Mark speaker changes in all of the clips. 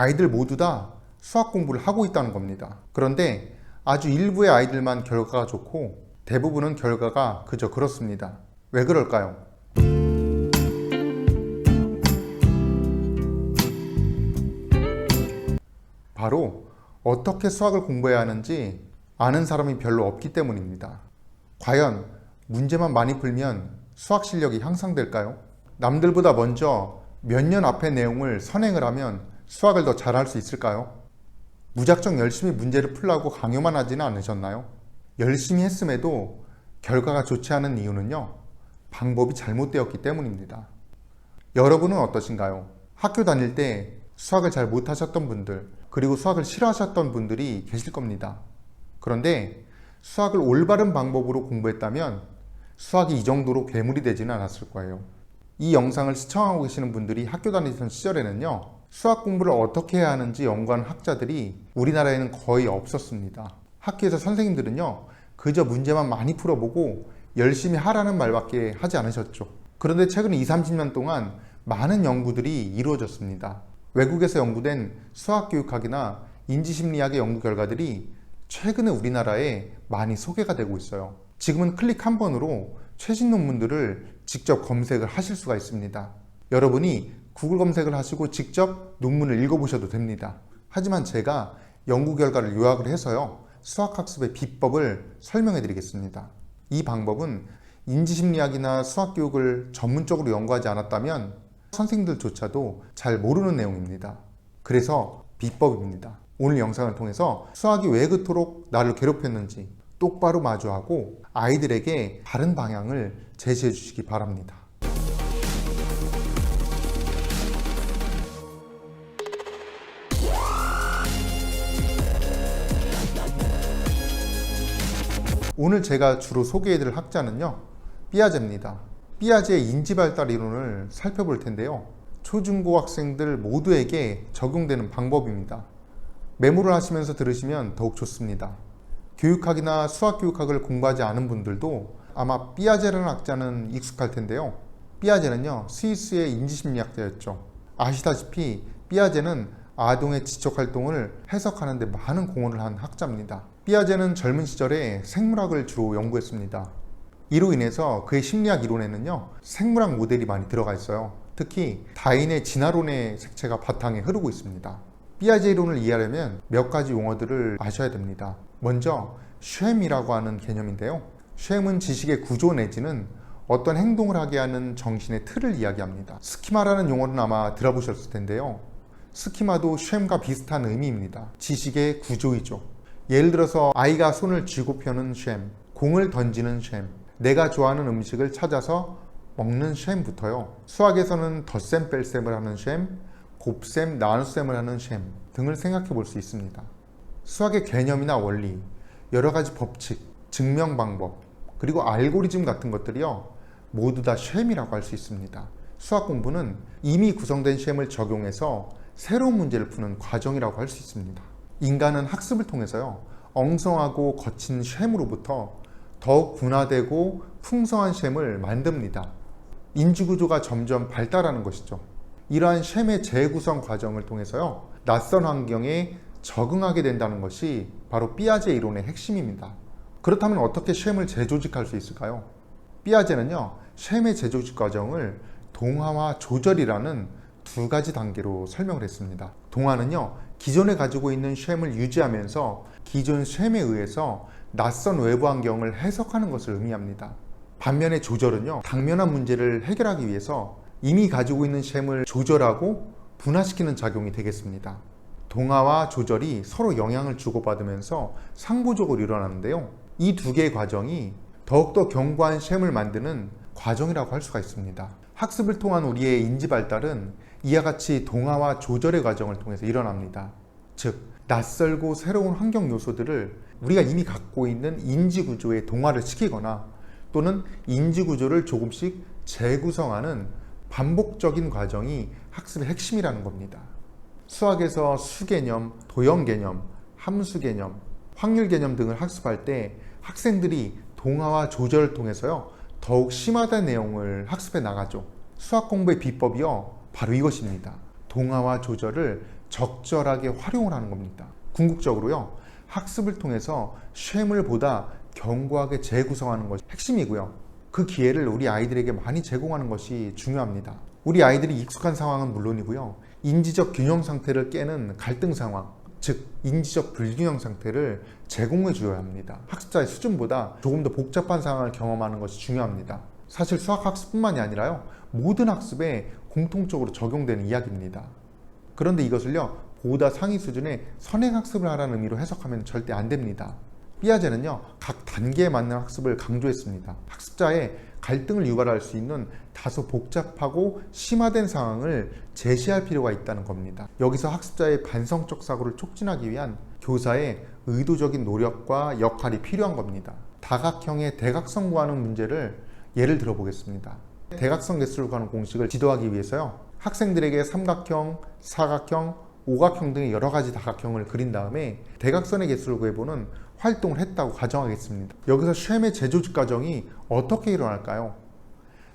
Speaker 1: 아이들 모두 다 수학 공부를 하고 있다는 겁니다. 그런데 아주 일부의 아이들만 결과가 좋고 대부분은 결과가 그저 그렇습니다. 왜 그럴까요? 바로 어떻게 수학을 공부해야 하는지 아는 사람이 별로 없기 때문입니다. 과연 문제만 많이 풀면 수학 실력이 향상될까요? 남들보다 먼저 몇 년 앞의 내용을 선행을 하면 수학을 더 잘할 수 있을까요? 무작정 열심히 문제를 풀라고 강요만 하지는 않으셨나요? 열심히 했음에도 결과가 좋지 않은 이유는요, 방법이 잘못되었기 때문입니다. 여러분은 어떠신가요? 학교 다닐 때 수학을 잘 못하셨던 분들, 그리고 수학을 싫어하셨던 분들이 계실 겁니다. 그런데 수학을 올바른 방법으로 공부했다면 수학이 이 정도로 괴물이 되지는 않았을 거예요. 이 영상을 시청하고 계시는 분들이 학교 다니던 시절에는요, 수학 공부를 어떻게 해야 하는지 연구하는 학자들이 우리나라에는 거의 없었습니다. 학교에서 선생님들은요, 그저 문제만 많이 풀어보고 열심히 하라는 말밖에 하지 않으셨죠. 그런데 최근 2, 30년 동안 많은 연구들이 이루어졌습니다. 외국에서 연구된 수학교육학이나 인지심리학의 연구 결과들이 최근에 우리나라에 많이 소개가 되고 있어요. 지금은 클릭 한 번으로 최신 논문들을 직접 검색을 하실 수가 있습니다. 여러분이 구글 검색을 하시고 직접 논문을 읽어보셔도 됩니다. 하지만 제가 연구 결과를 요약을 해서요. 수학학습의 비법을 설명해 드리겠습니다. 이 방법은 인지심리학이나 수학교육을 전문적으로 연구하지 않았다면 선생님들조차도 잘 모르는 내용입니다. 그래서 비법입니다. 오늘 영상을 통해서 수학이 왜 그토록 나를 괴롭혔는지 똑바로 마주하고 아이들에게 다른 방향을 제시해 주시기 바랍니다. 오늘 제가 주로 소개해드릴 학자는요, 삐아제입니다. 삐아제의 인지발달 이론을 살펴볼 텐데요. 초중고 학생들 모두에게 적용되는 방법입니다. 메모를 하시면서 들으시면 더욱 좋습니다. 교육학이나 수학교육학을 공부하지 않은 분들도 아마 삐아제라는 학자는 익숙할 텐데요. 삐아제는요, 스위스의 인지심리학자였죠. 아시다시피 삐아제는 아동의 지적 활동을 해석하는 데 많은 공헌을 한 학자입니다. 삐아제는 젊은 시절에 생물학을 주로 연구했습니다. 이로 인해서 그의 심리학 이론에는요, 생물학 모델이 많이 들어가 있어요. 특히 다인의 진화론의 색채가 바탕에 흐르고 있습니다. 삐아제 이론을 이해하려면 몇 가지 용어들을 아셔야 됩니다. 먼저 쉐임이라고 하는 개념인데요. 쉐임은 지식의 구조 내지는 어떤 행동을 하게 하는 정신의 틀을 이야기합니다. 스키마라는 용어는 아마 들어보셨을 텐데요. 스키마도 쉐임과 비슷한 의미입니다. 지식의 구조이죠. 예를 들어서 아이가 손을 쥐고 펴는 쉐임, 공을 던지는 쉐임, 내가 좋아하는 음식을 찾아서 먹는 쉐임부터요. 수학에서는 덧셈 뺄셈을 하는 쉐임, 곱셈 나눗셈을 하는 쉐임 등을 생각해 볼 수 있습니다. 수학의 개념이나 원리, 여러 가지 법칙, 증명 방법, 그리고 알고리즘 같은 것들이요. 모두 다 쉐임이라고 할 수 있습니다. 수학 공부는 이미 구성된 쉐임을 적용해서 새로운 문제를 푸는 과정이라고 할 수 있습니다. 인간은 학습을 통해서요. 엉성하고 거친 쉐임으로부터 더욱 분화되고 풍성한 쉐임을 만듭니다. 인지구조가 점점 발달하는 것이죠. 이러한 쉐임의 재구성 과정을 통해서요. 낯선 환경에 적응하게 된다는 것이 바로 삐아제 이론의 핵심입니다. 그렇다면 어떻게 쉐임을 재조직할 수 있을까요? 삐아제는요. 쉐임의 재조직 과정을 동화와 조절이라는 두 가지 단계로 설명을 했습니다. 동화는요. 기존에 가지고 있는 쉐임을 유지하면서 기존 쉐임에 의해서 낯선 외부 환경을 해석하는 것을 의미합니다. 반면에 조절은요. 당면한 문제를 해결하기 위해서 이미 가지고 있는 쉐임을 조절하고 분화시키는 작용이 되겠습니다. 동화와 조절이 서로 영향을 주고받으면서 상부적으로 일어나는데요. 이 두 개의 과정이 더욱더 견고한 쉐임을 만드는 과정이라고 할 수가 있습니다. 학습을 통한 우리의 인지 발달은 이와 같이 동화와 조절의 과정을 통해서 일어납니다. 즉, 낯설고 새로운 환경 요소들을 우리가 이미 갖고 있는 인지 구조에 동화를 시키거나 또는 인지 구조를 조금씩 재구성하는 반복적인 과정이 학습의 핵심이라는 겁니다. 수학에서 수개념, 도형 개념, 함수 개념, 확률 개념 등을 학습할 때 학생들이 동화와 조절을 통해서요, 더욱 심화된 내용을 학습해 나가죠. 수학 공부의 비법이요, 바로 이것입니다. 동화와 조절을 적절하게 활용을 하는 겁니다. 궁극적으로요. 학습을 통해서 쉐물보다 견고하게 재구성하는 것이 핵심이고요. 그 기회를 우리 아이들에게 많이 제공하는 것이 중요합니다. 우리 아이들이 익숙한 상황은 물론이고요. 인지적 균형 상태를 깨는 갈등 상황, 즉 인지적 불균형 상태를 제공해 줘야 합니다. 학습자의 수준보다 조금 더 복잡한 상황을 경험하는 것이 중요합니다. 사실 수학 학습뿐만이 아니라요. 모든 학습에 공통적으로 적용되는 이야기입니다. 그런데 이것을요. 보다 상위 수준의 선행 학습을 하라는 의미로 해석하면 절대 안 됩니다. 삐아제는요. 각 단계에 맞는 학습을 강조했습니다. 학습자의 갈등을 유발할 수 있는 다소 복잡하고 심화된 상황을 제시할 필요가 있다는 겁니다. 여기서 학습자의 반성적 사고를 촉진하기 위한 교사의 의도적인 노력과 역할이 필요한 겁니다. 다각형의 대각선 구하는 문제를 예를 들어 보겠습니다. 대각선 개수를 구하는 공식을 지도하기 위해서요. 학생들에게 삼각형, 사각형, 오각형 등의 여러 가지 다각형을 그린 다음에 대각선의 개수를 구해보는 활동을 했다고 가정하겠습니다. 여기서 쉐의 재조직 과정이 어떻게 일어날까요?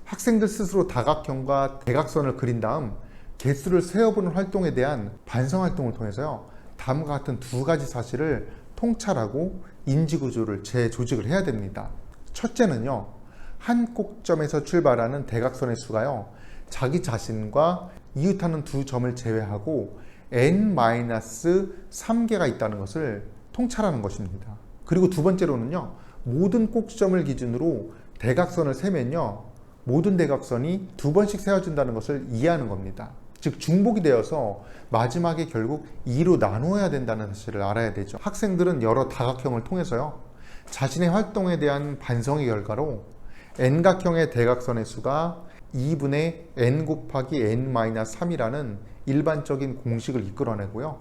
Speaker 1: 학생들 스스로 다각형과 대각선을 그린 다음 개수를 세어보는 활동에 대한 반성 활동을 통해서요. 다음과 같은 두 가지 사실을 통찰하고 인지 구조를 재조직을 해야 됩니다. 첫째는요. 한 꼭점에서 출발하는 대각선의 수가요. 자기 자신과 이웃하는 두 점을 제외하고 n-3개가 있다는 것을 통찰하는 것입니다. 그리고 두 번째로는요. 모든 꼭지점을 기준으로 대각선을 세면요. 모든 대각선이 두 번씩 세워진다는 것을 이해하는 겁니다. 즉 중복이 되어서 마지막에 결국 2로 나누어야 된다는 사실을 알아야 되죠. 학생들은 여러 다각형을 통해서요. 자신의 활동에 대한 반성의 결과로 n각형의 대각선의 수가 2분의 n 곱하기 n-3이라는 일반적인 공식을 이끌어내고요.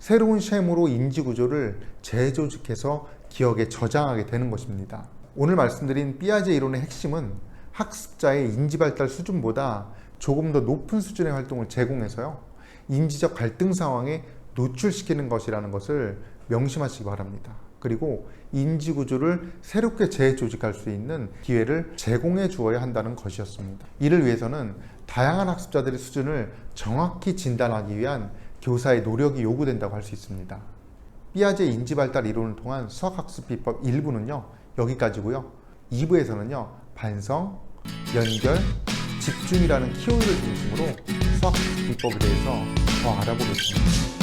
Speaker 1: 새로운 셈으로 인지 구조를 재조직해서 기억에 저장하게 되는 것입니다. 오늘 말씀드린 삐아제 이론의 핵심은 학습자의 인지 발달 수준보다 조금 더 높은 수준의 활동을 제공해서요. 인지적 갈등 상황에 노출시키는 것이라는 것을 명심하시기 바랍니다. 그리고 인지 구조를 새롭게 재조직할 수 있는 기회를 제공해 주어야 한다는 것이었습니다. 이를 위해서는 다양한 학습자들의 수준을 정확히 진단하기 위한 교사의 노력이 요구된다고 할 수 있습니다. 삐아제 인지 발달 이론을 통한 수학 학습 비법 1부는요. 여기까지고요. 2부에서는요. 반성, 연결, 집중이라는 키워드를 중심으로 수학 학습 비법에 대해서 더 알아보겠습니다.